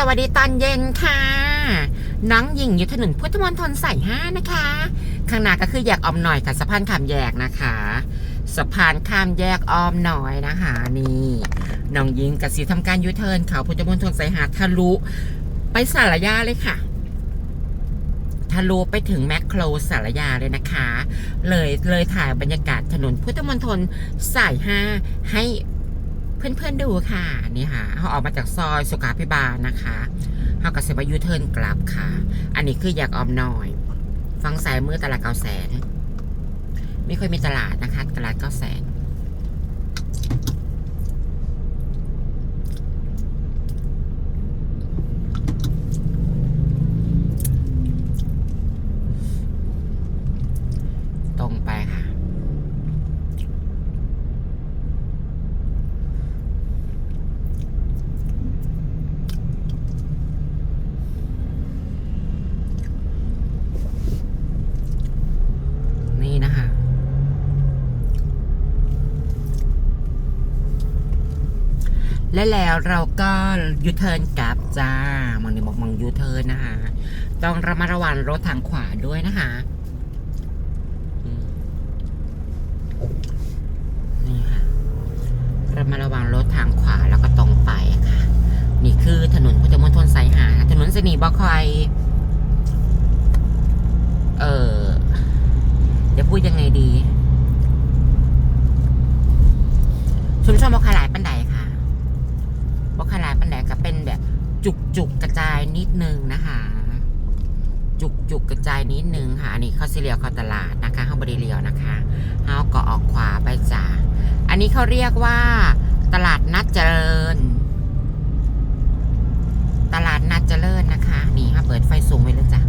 สวัสดีตอนเย็นค่ะน้องหญิงอยู่ถนนพุทธมณฑลสายห้านะคะ ข้างหน้าก็คือแยกออมหน่อยกับสะพานข้ามแยกนะคะสะพานข้ามแยกออมหน่อยนะคะนี่น้องหญิงกับสีทำการยูเทิร์นเขาพุทธมณฑลสายห้าทะลุไปสารยาเลยค่ะทะลุไปถึงแมคโครสารยาเลยนะคะ เลยเลยถ่ายบรรยากาศถนนพุทธมณฑลสายห้าให้ เพื่อนๆดูค่ะนี่ค่ะเขาออกมาจากซอยสุขาพิบาลนะคะเขาก็เซบายูเทิร์นกลับค่ะ อันนี้คืออยากออมน้อยฟังสายมือตลาดเก้าแสนไม่ค่อยมีตลาดนะคะ ตลาดเก้าแสน ตรงไปค่ะ นี่นะคะ และแล้วเราก็ยูเทิร์นกลับจ้ามองนี่บอกมองยูเทิร์นนะคะ ต้องระมัดระวังรถทางขวาด้วยนะคะนี่ค่ะระมัดระวังรถทางขวาแล้วก็ตรงไปค่ะ นี่คือถนนพุทธมณฑลสายหา ถนนเสนีบอคอย เออจะพูดยังไงดี ชุมชนบอคาหลายปันได บอคาหลายปันไดก็เป็นแบบจุกจุกกระจายนิดนึงนะคะ จุกจุกกระจายนิดนึงค่ะ อันนี้เขาสิเลียวเขาตลาดนะคะเขาบริเลียวนะคะเขาก็ออกขวาไปจ้าอันนี้เขาเรียกว่าตลาดนัดเจริญ ตลาดนัดเจริญนะคะ นี่ค่ะเปิดไฟสูงไว้เลยจ้ะ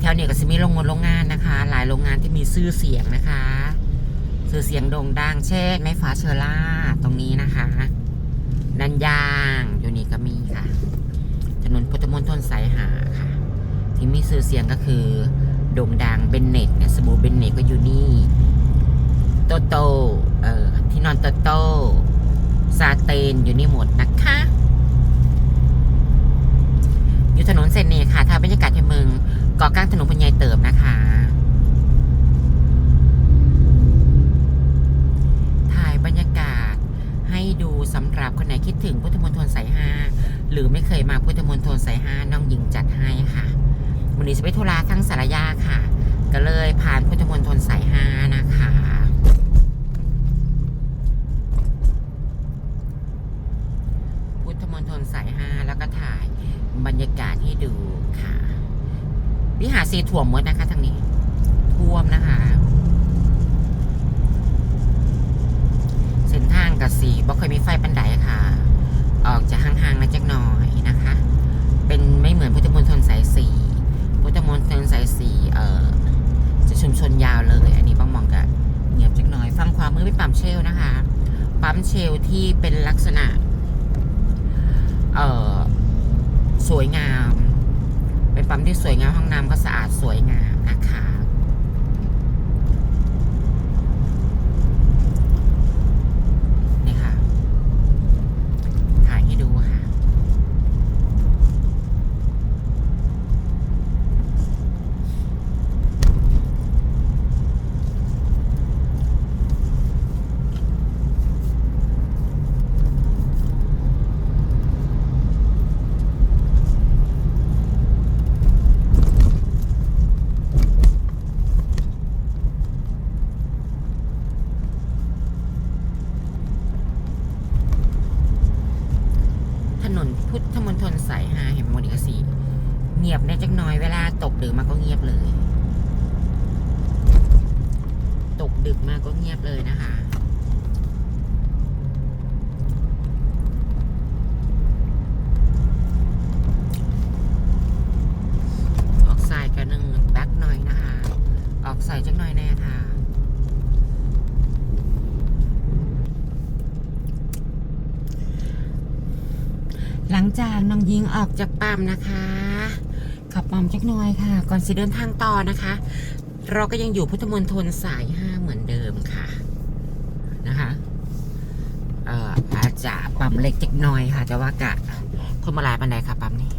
แถวนี้ก็จะมีโรงงานโรงงานนะคะ หลายโรงงานที่มีชื่อเสียงนะคะชื่อเสียงโด่งดังเช่นไม้ฟ้าเชอร่าตรงนี้นะคะ นันยางอยู่นี่ก็มีค่ะ ถนนพุทธมณฑลสายหาค่ะ ที่มีชื่อเสียงก็คือโด่งดังเบนเน็ตเนี่ยสบู่เบนเน็ตก็อยู่นี่ โตโตเอ่อที่นอนโตโตซาเตนอยู่นี่หมดนะคะ อยู่ถนนเซนเนค่ะถ่าบรรยากาศที่เมืองกาะกลางถนนพญายเติมนะคะ ถ่ายบรรยากาศให้ ดูสำหรับคนไหนคิดถึงพุทธมณฑลสายห้าหรือไม่เคยมาพุทธมณฑลสายห้าน้องหญิงจัดให้ค่ะวันนี้จะไปธุระทั้งสารยาค่ะ ก็เลยผ่านพุทธมณฑลสายห้านะคะพุทธมณฑลสายห้าแล้วก็ถ่ายบรรยากาศให้ดูค่ะวิหารซีถ่วมหมดนะคะทางนี้ท่วมนะคะ เส้นทาง กับสีบ่ค่อยมีไฟปันไดค่ะ ออกจากห่างๆนะจักหน่อยนะคะ เป็นไม่เหมือนพุทธมณฑลสายสี่พุทธมณฑลสายสี่เอ่อจะชุมชนยาวเลย อันนี้บ้างมองกันเงียบจักหน่อย ฟังความมือเป็นปั๊มเชลนะคะ ปั๊มเชลที่เป็นลักษณะ เอ่อสวยงาม เป็นปั๊มที่สวยงามห้องน้ำก็สะอาดสวยงามนะคะ นี่ค่ะ ถ่ายให้ดูค่ะ ถนนพุทธมณฑลสายหาเห็นโมดิกสีเงียบในจักหน้อยเวลาตกดึกมาก็เงียบเลย ตกดึก มาก็เงียบเลยนะคะออกสายกันหนึ่งแบ็คหน่อยนะคะออกสายจักหน่อยแน่ค่ะหลังจากน้องยิงออกจากปั๊มนะคะ ขับปั๊มจักหน่อยค่ะ ก่อนสิเดินทางต่อนะคะ เราก็ยังอยู่พุทธมณฑลสายห้าเหมือนเดิมค่ะนะคะ เอ่ออาเล็กจักหน่อยค่ะ แต่ว่ากะคนมาหลายปันไดค่ะปั๊มนี้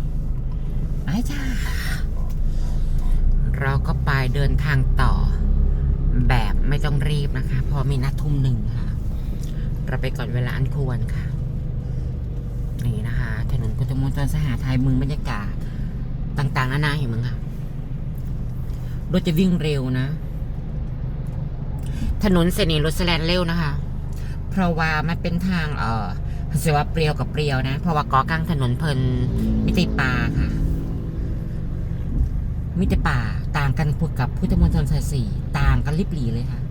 ไปจ้า เราก็ไปเดินทางต่อ แบบไม่ต้องรีบนะคะ พอมีนัดทุ่มหนึ่งค่ะ เราไปก่อนเวลาอันควรค่ะ นี่นะคะถนนพุทธมณฑลสหไทยเมืองบรรยากาศต่างๆนานาเห็นมั้งค่ะรถจะวิ่งเร็วนะ ถนนเสนีรถแสแลนเร็วนะคะ เพราะว่ามันเป็นทางเอ่อ เสียว่าเปรียวกับเปรียวนะ เพราะว่ากอกลางถนนเพลินมิติป่าค่ะ มิติป่าต่างกันกับพุทธมณฑลสายสี่ต่างกันลิบหลีเลยค่ะ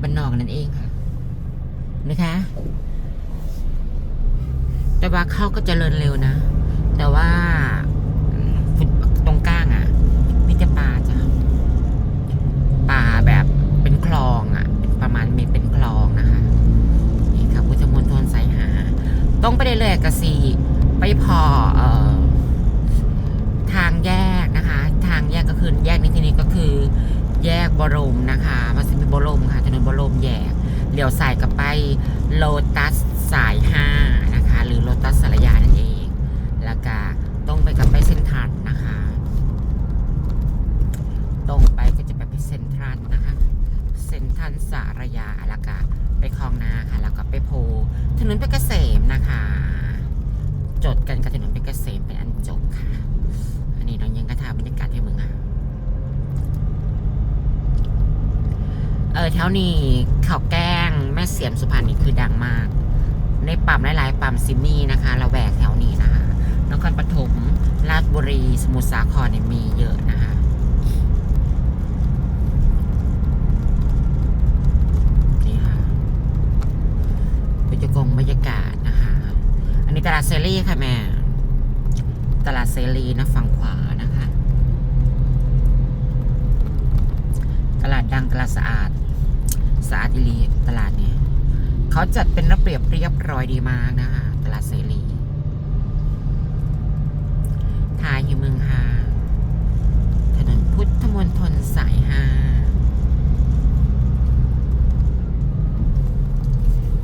บันนอกนั่นเองค่ะ นะคะ แต่ว่าเข้าก็เจริญเร็วนะ แต่ว่า บรมนะคะมันจะมีบรมค่ะถนนบรมแยกเลี้ยวสายกลับไปโลตัสสายห้านะคะ หรือโลตัสสารยานั่นเอง แล้วก็ต้องไปกลับไปเส้นทรันนะคะตรงไปก็จะไปเซ็นทรัลนะคะเซ็นทรัลสารยาแล้วก็ไปคลองนาค่ะ แล้วก็ไปโพถนนเพชรเกษมนะคะ จดกันกับถนนเพชรเกษมเป็นอันจบค่ะ อันนี้น้องยังกระทาบรรยากาศให้มึงอะ เออแถวนี้ข้าวแกงแม่เสียมสุพรรณนี่คือดังมาก ในปั๊มหลายๆปั๊มซิมี่นะคะเราแวกแถวนี้นะคะนครปฐมราชบุรีสมุทรสาครเนี่ยมีเยอะนะคะนี่ค่ะบรรยากาศบรรยากาศนะคะ อันนี้ตลาดเซรีค่ะแม่ ตลาดเซรีนะฝั่งขวานะคะ ตลาดดังตลาดสะอาด สะอาดอีหลีตลาดนี้ เขาจัดเป็นระเบียบเรียบร้อยดีมากนะคะ ตลาดเสรีทายอยู่เมืองฮาถนนพุทธมณฑลสายห้า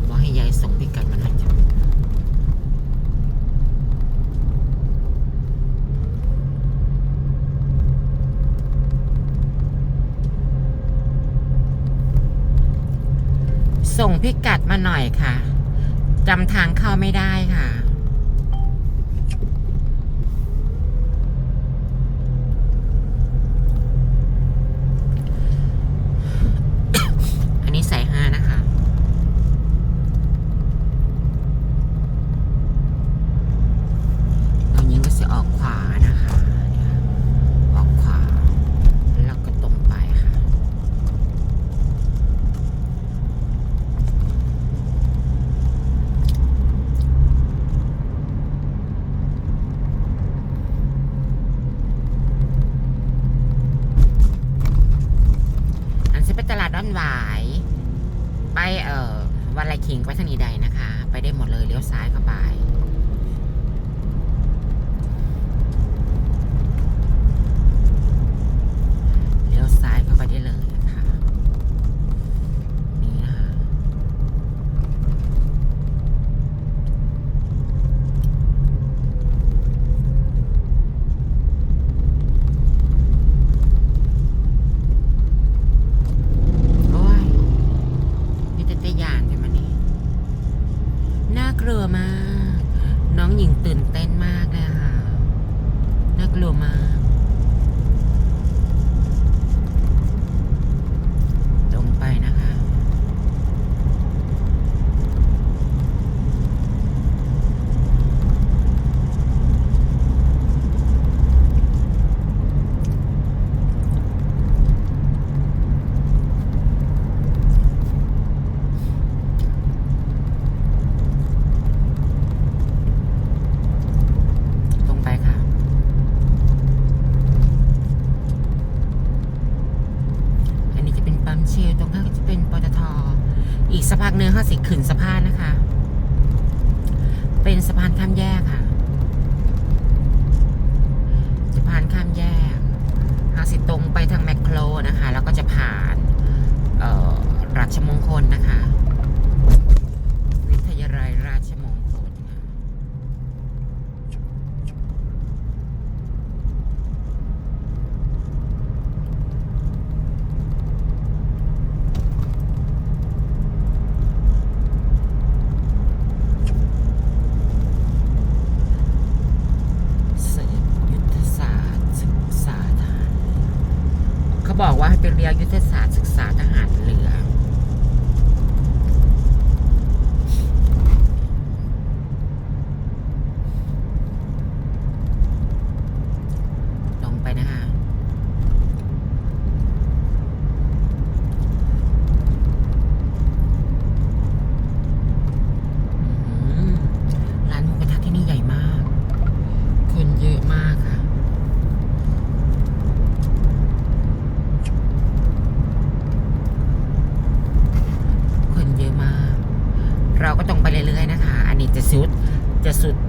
บอกให้ยายส่งพิกัดมาหน่อยจ้ะส่งพิกัดมาหน่อยค่ะ จำทางเข้าไม่ได้ค่ะ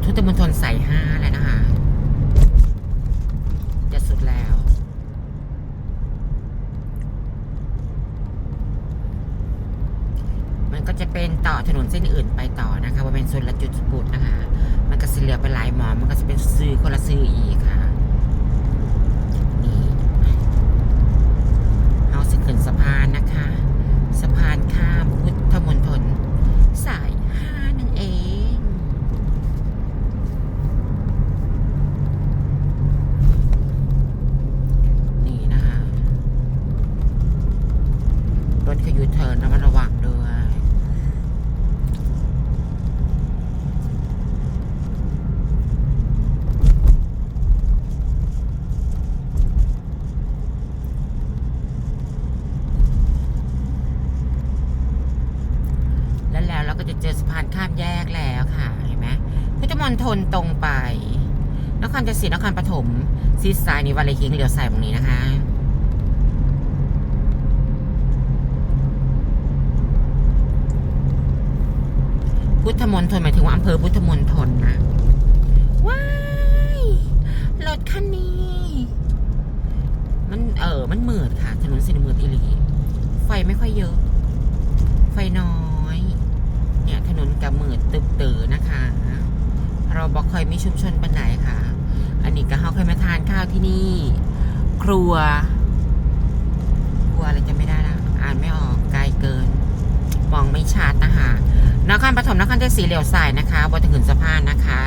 พุทธมณฑลสายห้าเลยนะคะ จะสุดแล้ว มันก็จะเป็นต่อถนนเส้นอื่นไปต่อนะคะ ว่าเป็นส่วนละจุดบุดนะคะ มันก็สิเหลือไปหลายหมอ มันก็จะเป็นซื้อคนละซื้ออีกค่ะ นี่เอาสิขึ้นสะพานนะคะ สะพานข้ามพุทธมณฑลสายห้านั่นเอง นี่นะคะ รถขยูเทินระมัดระวังด้วยแล้วแล้วเราก็จะเจอสะพานข้ามแยกแล้วค่ะเห็นไหมพุทธมณฑลตรงไป นครชัยศรีนครปฐมซีสไซน์นิวาเลคิงเลี้ยวซ้ายตรงนี้นะคะ พุทธมณฑลหมายถึงว่าอำเภอพุทธมณฑลนะว้ายรถคันนี้ มันเออมันมืดค่ะ ถนนสินเมืดอีหลีไฟไม่ค่อยเยอะ ไฟน้อย เนี่ยถนนกับมืดตึบตือนะคะ เราบอกเคยมีชุมชนปันไหนค่ะ อันนี้ก็เขาเคยมาทานข้าวที่นี่ ครัว ครัวอะไรจะไม่ได้ละอ่านไม่ออกไกลเกิน มองไม่ชัดนะคะ นครปฐมนครชัยศรีเหลียวสายนะคะบนถึงสะพานนะคะ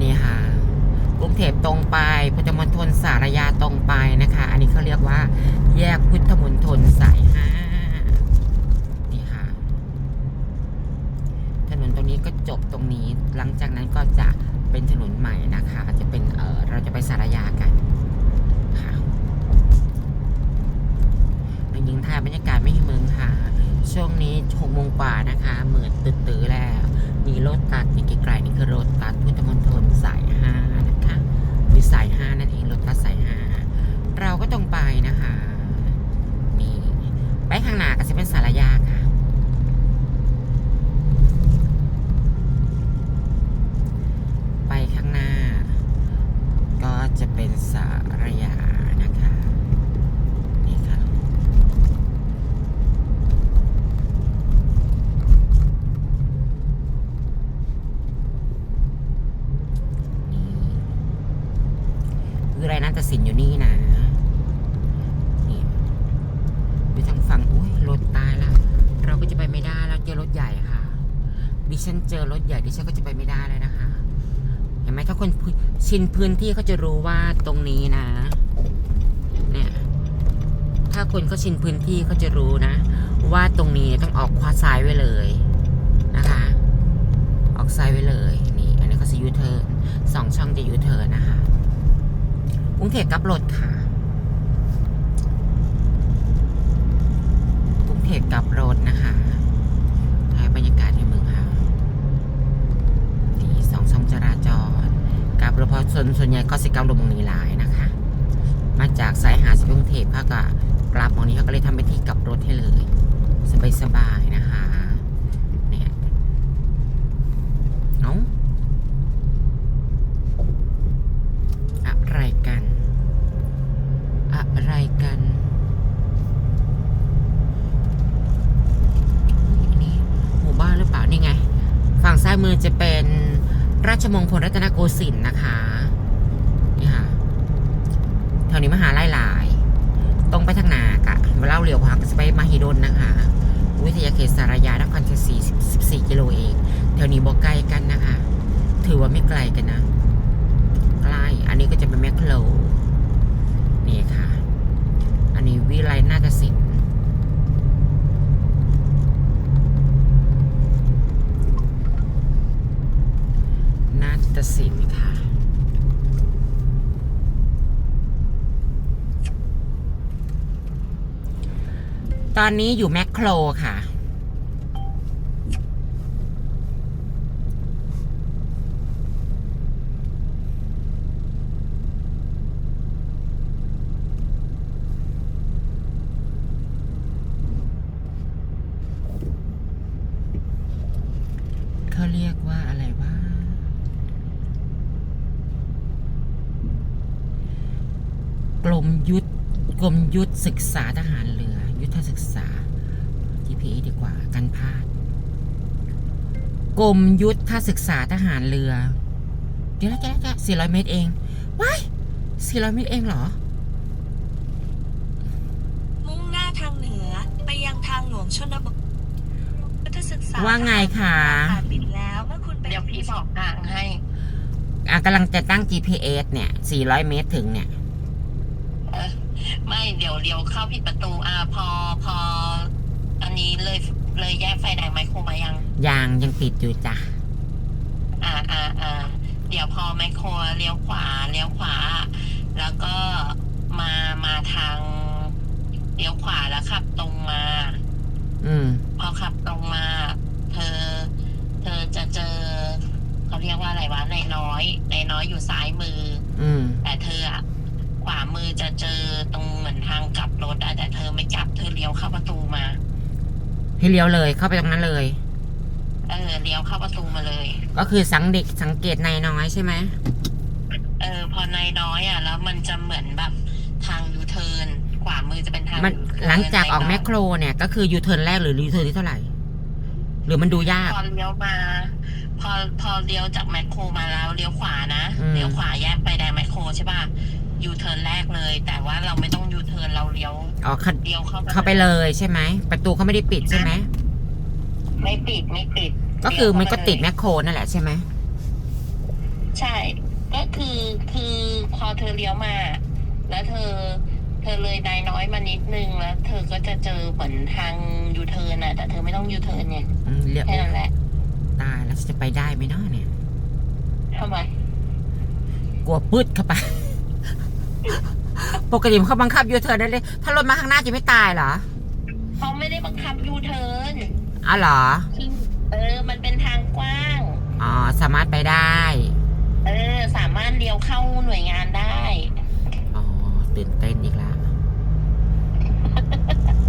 นี่ค่ะกรุงเทพตรงไปพุทธมณฑลสารยาตรงไปนะคะ อันนี้เขาเรียกว่า แยกพุทธมณฑลสายห้านี่ค่ะ ถนนตรงนี้ก็จบตรงนี้ หลังจากนั้นก็จะเป็นถนนใหม่นะคะ จะเป็นเออเราจะไปสารยากันค่ะน้องหญิงถ่ายบรรยากาศไม่ให้เมืองค่ะ ช่วงนี้หกโมงกว่านะคะเหมือนตื่นๆแล้ว มีรถตัดนี่ไกลๆนี่คือรถตัดพุทธมณฑลสายห้านะคะหรือสายห้านั่นเองรถตัดสายห้าเราก็ตรงไปนะคะ นี่ ไปข้างหน้าก็จะเป็นสารยาค่ะ ไปข้างหน้า ก็จะเป็นสารยานะคะ นี่ค่ะ นี่ คืออะไรนั่นตัดสินอยู่นี่นะนี่ดูทางฝั่งอุ้ยรถตายแล้วเราก็จะไปไม่ได้แล้วเจอรถใหญ่ค่ะ ดิฉันเจอรถใหญ่ดิฉันก็จะไปไม่ได้เลยนะคะ เห็นไหมถ้าคนชินพื้นที่เขาจะรู้ว่าตรงนี้นะ เนี่ย ถ้าคนเขาชินพื้นที่เขาจะรู้นะ ว่าตรงนี้ต้องออกขวาซ้ายไว้เลยนะคะ ออกซ้ายไว้เลย นี่ อันนี้เขาจะยูเทิร์นสองช่องจะยูเทิร์นนะคะ รุงเทพกับรถค่ะกรุงเทพกับรถนะคะถ่ายบรรยากาศในเมืองค่ะนี่สองช่องจราจรกับรถพราะส่วนส่วนใหญ่ก็สิกรรมลงมงนี้หลายนะคะ มาจากสายหาดสกรุงเทพเขาก็กลับมองนี้เขาก็เลยทำเป็นที่กลับรถให้เลย สบายสบายๆนะคะ เนี่ย เอ้าอะไรกัน อะไรกันอุ๊ยอันนี้หมู่บ้านหรือเปล่า นี่ไง ฝั่งซ้ายมือจะเป็นราช มงคลรัตนโกสินทร์นะคะนี่ค่ะแถวนี้มหาลัยหลาย ตรงไปทางนากะมาเวลาเลี้ยวขวาก็จะไปมหิดลนะคะ วิทยาเขตสารยานครชัยศรี14กิโลเองแถวนี้บอกไกลกันนะคะ ถือว่าไม่ไกลกันนะใกล้อันนี้ก็จะเป็นแมคโครนี่ค่ะ อันนี้วิไลนาฏศิลป นาฏศิลป์ค่ะ ตอนนี้อยู่แมคโครค่ะ เขาเรียกว่าอะไรว่า กรมยุทธกรมยุทธศึกษาทหารเรือ ยุทธศึกษา GPA ดีกว่ากันพลาดกรมยุทธศึกษาทหารเรือ เดี๋ยวนะแกแกสี่ร้อยเมตรเองว้ายสี่ร้อยเมตรเองเหรอ มุ่งหน้าทางเหนือไปยังทางหลวงชนบทพุทธศึกษาว่าไงคะ ผ่านบินแล้วเมื่อคุณไปเดี๋ยวพี่บอกทางให้ อะกำลังจะตั้ง GPS เนี่ย 400 เมตรถึงเนี่ยเออ ไม่เดี๋ยวเดี๋ยวเข้าผิดประตูอ่าพอพอ อันนี้เลยเลยแยกไฟแดงไมโครมายัง ยางยังติดอยู่จ้ะ อ่าอ่าอ่าเดี๋ยวพอไมโครเลี้ยวขวาเลี้ยวขวา แล้วก็มามาทางเลี้ยวขวาแล้วขับตรงมา อืม พอขับตรงมา เธอ เธอจะเจอเขาเรียกว่าอะไรวะในายน้อยในายน้อยอยู่ซ้ายมือ อืม แต่เธออะ ขวามือจะเจอตรงเหมือนทางกลับรถอะแต่เธอไม่กลับเธอเลี้ยวเข้าประตูมา ให้เลี้ยวเลยเข้าไปตรงนั้นเลย เออเลี้ยวเข้าประตูมาเลย ก็คือสังเด็กสังเกตนายน้อยใช่ไหมเออพอนายน้อยอะ แล้วมันจะเหมือนแบบทางยูเทิร์นขวามือจะเป็นทางมัน U-turn หลังจากออกนยแมน้ยคโครเนี่ยก็คือยูเทิร์นแรกหรือยูเทิร์นที่เท่าไหร่ หรือมันดูยาก พอเลี้ยวมา พอพอเลี้ยวจากแมคโครมาแล้วเลี้ยวขวานะอืม เลี้ยวขวาแยกไปแดงแมคโครใช่ป่ะ ยูเทิร์นแรกเลย แต่ว่าเราไม่ต้องยูเทิร์นเราเลี้ยวอ๋อเข้าเลี้ยวเข้าเข้าไปเลยใช่ไหม ประตูเขาไม่ได้ปิดใช่ไหม ไม่ปิดไม่ปิดก็คือมันก็เลี้ยวเข้าไปเลยติดแมคโครนั่นแหละใช่ไหม ใช่ ก็คือคือพอเธอเลี้ยวมา แล้วเธอ เธอเลยนายน้อยมานิดนึงแล้วเธอก็จะเจอเหมือนทางยูเทิร์นอะแต่เธอไม่ต้องยูเทิร์นเนี่ยอืมเลี้ยวแค่นั้นแหละ ตายแล้วจะไปได้ไหมเนาะเนี่ยทำไม กลัวปืดเข้าไป ปกติเขาบังคับยูเทิร์นได้เลยถ้ารถมาข้างหน้าจะไม่ตายเหรอเขาไม่ได้บังคับยูเทิร์นอ๋อเหรอคือเออ มันเป็นทางกว้าง อ๋อ สามารถไปได้ เออ สามารถเลี้ยวเข้าหน่วยงานได้ อ๋อ ตื่นเต้นอีกแล้ว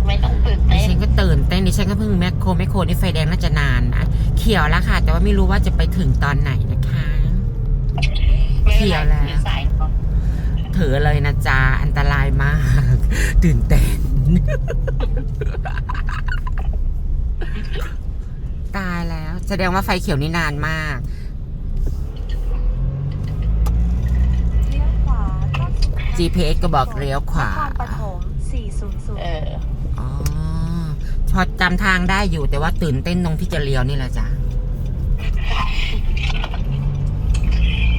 ไม่ต้องตื่นดิเต้นฉันก็ตื่นเต้นดิฉันก็เพิ่งแมคโครแมคโครนี่ไฟแดงน่าจะนานนะเขียวแล้วค่ะ แต่ว่าไม่รู้ว่าจะไปถึงตอนไหนนะคะไม่เป็นเที่ไรยวแล้วอยู่สาย ก่อนถือเลยนะจ๊ะ อันตรายมาก ตื่นเต้น ตายแล้ว แสดงว่าไฟเขียวนี่นานมาก เลี้ยวขวาเข้าสู่ GPS ก็บอกเลี้ยวขวานครปฐม400 เออ อ๋อ พอจำทางได้อยู่แต่ว่าตื่นเต้นตรงที่จะเลี้ยวนี่แหละจ้ะ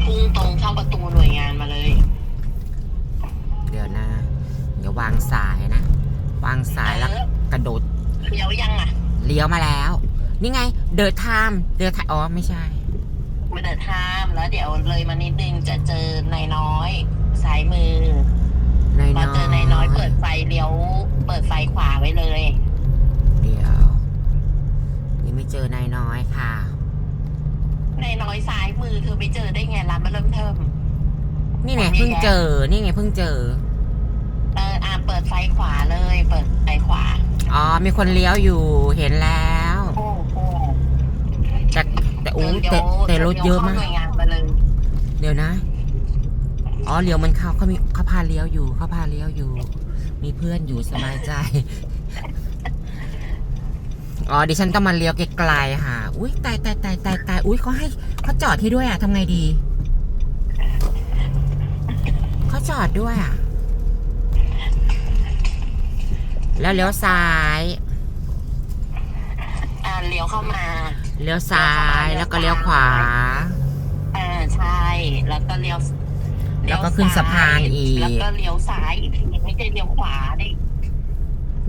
พุ่งตรงเข้าประตูหน่วยงานมาเลย ววางสายนะ วางสายแล้วเออกระโดดเลี้ยวยังอะเลี้ยวมาแล้ว นี่ไง เดินทามเดินทามอ๋อไม่ใช่มาเดินทามแล้วเดี๋ยวเลยมานิดนึงจะเจอนายน้อยซ้ายมือนายพอน้อยเจอนายน้อยเปิดไฟเลี้ยว เปิดไฟขวาไว้เลย เดี๋ยวยังไม่เจอนายน้อยค่ะนายน้อยซ้ายมือเธอไปเจอได้ไงร้านมาเริ่มเทิมนี่ไงผมมีเพิ่งแยะเจอ นี่ไงเพิ่งเจอ เอออ่าเปิดไฟขวาเลย เปิดไฟขวา อ๋อ มีคนเลี้ยวอยู่เห็นแล้วโอ้โหแต่แต่โอ้เดี๋ยวแต่แต่รถเยอะดี๋วมากข้หน่วยงานมาเลยเดี๋ยวนะ อ๋อเลี้ยวมันเข้าเขามีเขาพาเลี้ยวอยู่เขาพาเลี้ยวอยู่ มีเพื่อนอยู่สบายใจ อ๋อดิฉันต้องมาเลี้ยวไกลๆค่ะ อุ้ยตายตายตายตายตายอุ้ยเขาให้เขาจอดให้ด้วยอะทำไงดี เขาจอดด้วยอะ แล้วเลี้ยวซ้าย อ่าเลี้ยวเข้ามา เลี้ยวซ้ายแล้วก็เลี้ยวขวา อ่าใช่แล้วก็เลี้ยวแล้วก็ขึ้นสะพานอีก แล้วก็เลี้ยวซ้ายอีกทีไม่ใช่เลี้ยวขวาดิ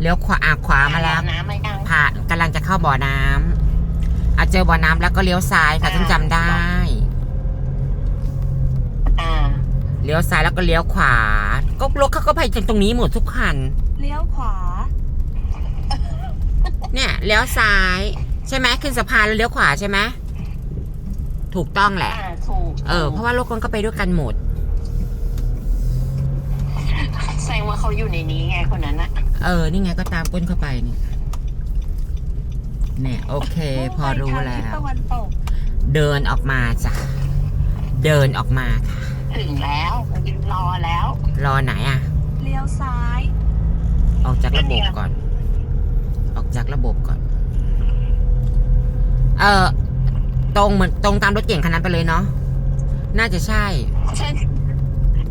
เลี้ยวขวาอะขวามาแล้ว น้ำไม่ยังผ่านกำลังจะเข้าบ่อน้ำอาเจอบ่อน้ำแล้วก็เลี้ยวซ้ายค่ะอ่าฉันจำได้ อ่าเลี้ยวซ้ายแล้วก็เลี้ยวขวา ก็รถเขาก็ไปตรงนี้หมดทุกคัน เลี้ยวขวา เนี่ยเลี้ยวซ้าย ใช่ไหมขึ้นสะพานแล้วเลี้ยวขวาใช่ไหมถูกต้องแหละ อ่าถูกเออ เพราะว่ารถคนก็ไปด้วยกันหมด แสดงว่าเขาอยู่ในนี้ไงคนนั้นอะเออ นี่ไงก็ตามก้นเข้าไปเนี่ยเนี่ย โอเค พอรู้มุ่งไปแล้ทางทิศว ตะวันตกเดินออกมาจ้ะเดินออกมาค่ะถึงแล้วยืนรอแล้ว รอไหนอะลี้ยวซ้าย ออกจากระบบก่อนออก จากระบบก่อน เออตรงเหมือนตรงตามรถเก่งคันนั้นไปเลยเนาะ น่าจะใช่ ฉัน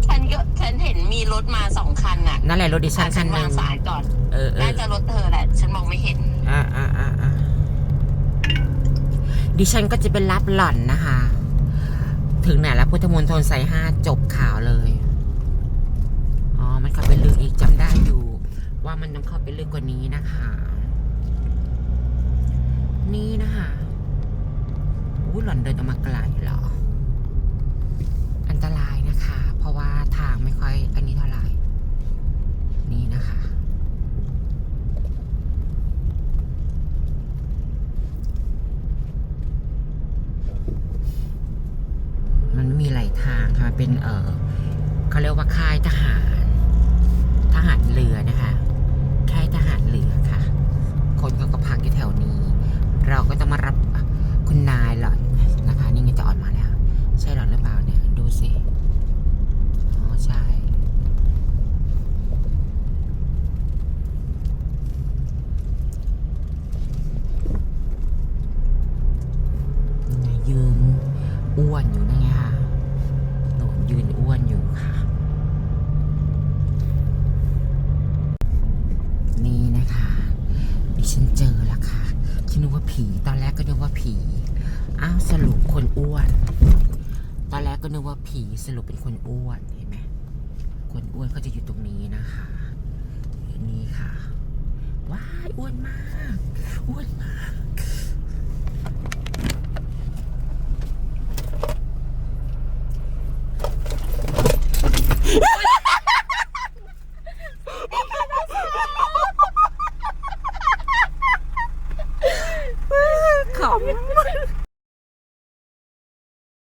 ฉันก็ฉันเห็นมีรถมาสองคันน่ะนั่นแหละรถดิฉันคันหวานึ่งงสายก่อน เออเอน่าอจะรถเธอแหละ ฉันมองไม่เห็น อ่าอ่าอ่าอ่าดิฉันก็จะเป็นรับหล่อนนะคะ ถึงไหนแล้วพุทธมณฑลสายห้าจบข่าวเลย อ๋อ มันเข้าไปลึกอีกจำได้อยู่ ว่ามันต้องเข้าไปลึกกว่านี้นะคะ นี่นะคะอู้หล่อนเดินออกมาไกลเหรอ อันตรายนะคะ เพราะว่าทางไม่ค่อยอันนี้เท่าไหร่ นี่นะคะ มันไม่มีไหลทางค่ะมันเป็นเออเขาเรียกว่าค่ายทหาร ทหารเรือนะคะ ค่ายทหารเรือค่ะ คนเขาก็พักอยู่แถวนี้ เราก็จะมารับคุณนายหล่อนนะคะ นี่ไงจะออกมาแล้ว ใช่หล่อนหรือเปล่าเนี่ย ดูสิ อ๋อ ใช่ นี่ไงยืนอ้วนอยู่นั่นไงค่ะหนูยืนอ้วนอยู่ค่ะ นี่นะคะ ดิฉันเจอแล้วค่ะ ฉันนึกว่า ผีตอนแรกก็นึกว่าผีอ้าวสรุปคนอ้วน ตอนแรกก็นึกว่าผีสรุปเป็นคนอ้วนเห็นไหมคนอ้วนเขาจะอยู่ตรงนี้นะคะนี่ค่ะว้ายอ้วนมากอ้วนมาก